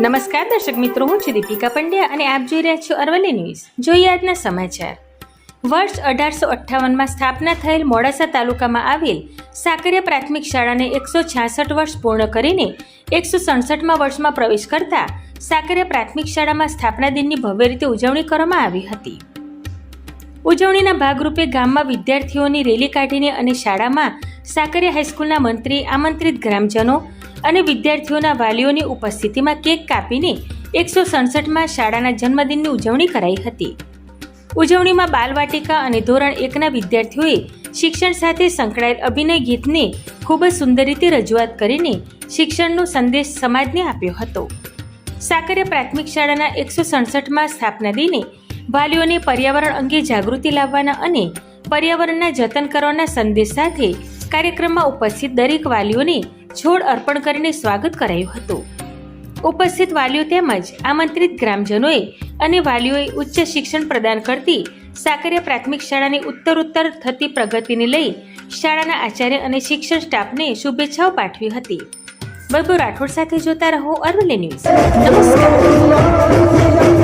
નમસ્કાર, દર્શક મિત્રો, હું છું દીપિકા પંડ્યા અને આપ જોઈ રહ્યા છો અરવલ્લી ન્યૂઝ. જોઈએ આજના સમાચાર. વર્ષ અઢારસો અઠ્ઠાવનમાં સ્થાપના થયેલ મોડાસા તાલુકામાં આવેલ સાકરિયા પ્રાથમિક શાળાને એકસો છાસઠ વર્ષ પૂર્ણ કરીને એકસો સડસઠમાં વર્ષમાં પ્રવેશ કરતા સાકરિયા પ્રાથમિક શાળામાં સ્થાપના દિનની ભવ્ય રીતે ઉજવણી કરવામાં આવી હતી. ઉજવણીના ભાગરૂપે ગામમાં વિદ્યાર્થીઓની રેલી કાઢીને અને શાળામાં સાકરિયા હાઈસ્કૂલના મંત્રી, આમંત્રિત ગ્રામજનો અને વિદ્યાર્થીઓના વાલીઓની ઉપસ્થિતિમાં કેક કાપીને એકસો સડસઠમાં શાળાના જન્મદિનની ઉજવણી કરાઈ હતી. ઉજવણીમાં બાલવાટિકા અને ધોરણ એકના વિદ્યાર્થીઓએ શિક્ષણ સાથે સંકળાયેલ અભિનય ગીતને ખૂબ જ સુંદર રીતે રજૂઆત કરીને શિક્ષણનો સંદેશ સમાજને આપ્યો હતો. સાકરિયા પ્રાથમિક શાળાના એકસો સડસઠમાં સ્થાપના દિને વાલીઓને પર્યાવરણ અંગે જાગૃતિ લાવવાના અને પર્યાવરણના જતન કરવાના સંદેશ સાથે કાર્યક્રમમાં ઉપસ્થિત દરેક વાલીઓને છોડ અર્પણ કરીને સ્વાગત કરાયું હતું. ઉપસ્થિત વાલીઓ તેમજ આમંત્રિત ગ્રામજનોએ અને વાલીઓએ ઉચ્ચ શિક્ષણ પ્રદાન કરતી સાકરિયા પ્રાથમિક શાળાની ઉત્તરોત્તર થતી પ્રગતિને લઈ શાળાના આચાર્ય અને શિક્ષણ સ્ટાફને શુભેચ્છાઓ પાઠવી હતી. વૈભવ રાઠોડ સાથે જોતા રહો અરવલ્લી ન્યૂઝ. નમસ્કાર.